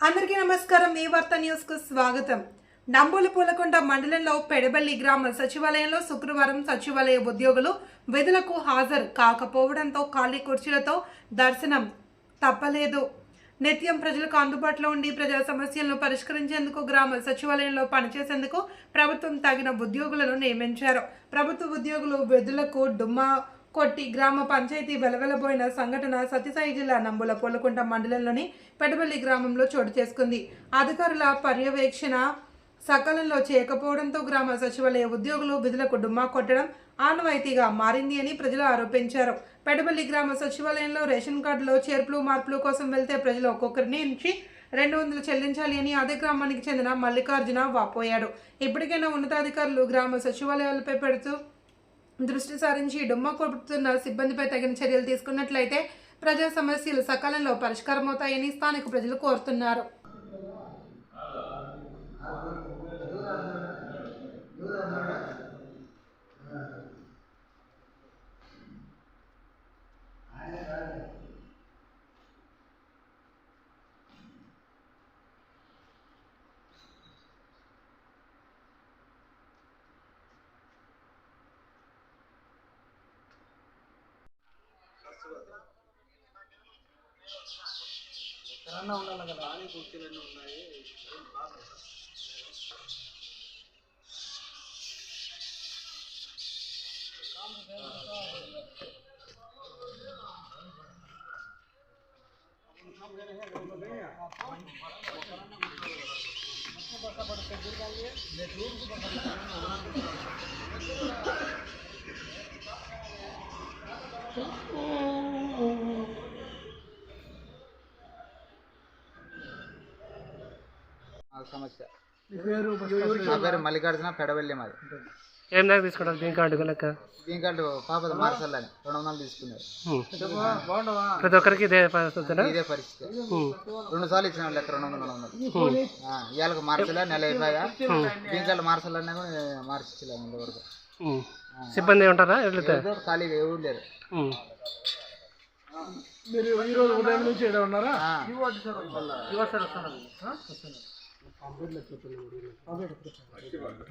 అందరికీ నమస్కారం. ఈ వార్త న్యూస్కు స్వాగతం. నంబూలు పూలకొండ మండలంలో పెడబల్లి గ్రామ సచివాలయంలో శుక్రవారం సచివాలయ ఉద్యోగులు విధులకు హాజరు కాకపోవడంతో ఖాళీ కుర్చీలతో దర్శనం తప్పలేదు. నిత్యం ప్రజలకు అందుబాటులో ఉండి ప్రజా సమస్యలను పరిష్కరించేందుకు గ్రామ సచివాలయంలో పనిచేసేందుకు ప్రభుత్వం తగిన ఉద్యోగులను నియమించారు. ప్రభుత్వ ఉద్యోగులు విధులకు డుమ్మా కొట్టి గ్రామ పంచాయతీ వెలవెలబోయిన సంఘటన సత్యసాయి జిల్లా నంబుల పూలకుంట మండలంలోని పెడబల్లి గ్రామంలో చోటు చేసుకుంది. అధికారుల పర్యవేక్షణ సకాలంలో చేయకపోవడంతో గ్రామ సచివాలయ ఉద్యోగులు విధులకు డుమ్మా కొట్టడం ఆనవాయితీగా మారింది అని ప్రజలు ఆరోపించారు. పెడబల్లి గ్రామ సచివాలయంలో రేషన్ కార్డులో చేర్పులు మార్పులు కోసం వెళ్తే ప్రజలు ఒక్కొక్కరిని నుంచి రెండు వందలు చెల్లించాలి అని అదే గ్రామానికి చెందిన మల్లికార్జున వాపోయాడు. ఇప్పటికైనా ఉన్నతాధికారులు గ్రామ సచివాలయాలపై పెడుతూ దృష్టి సారించి డుమ్మ కొడుతున్న సిబ్బందిపై తగిన చర్యలు తీసుకున్నట్లయితే ప్రజా సమస్యలు సకాలంలో పరిష్కారమవుతాయని స్థానిక ప్రజలు కోరుతున్నారు. ఆ సమస్య మీ నా పేరు మల్లికార్జున పెడవెల్లి మాది. ఏం దాకా తీసుకుంటారు దీని కార్డు లెక్క దీనికంటే పాపద మార్చాలని రెండు వందలు తీసుకున్నారు. ప్రతి ఒక్కరికి ఇదే పరిస్థితినా? ఇదే పరిస్థితి. రెండు సార్లు ఇచ్చిన లెక్క రెండు వందలు రెండు వందలు. ఆ, ఇవాళకు మార్చలే నెల అయిపోయా దీనికంటే మార్చాలన్నా కూడా మార్చలే ఇంతవరకు సిబ్బంది ఉంటారా వెళ్తే ఖాళీగా ఎవరు లేరు. మీరు ఈ రోజు ఉదయం నుంచి ఇక్కడ ఉన్నారా? പന്ത്രണ്ട് ലക്ഷത്തിന് മുകളിൽ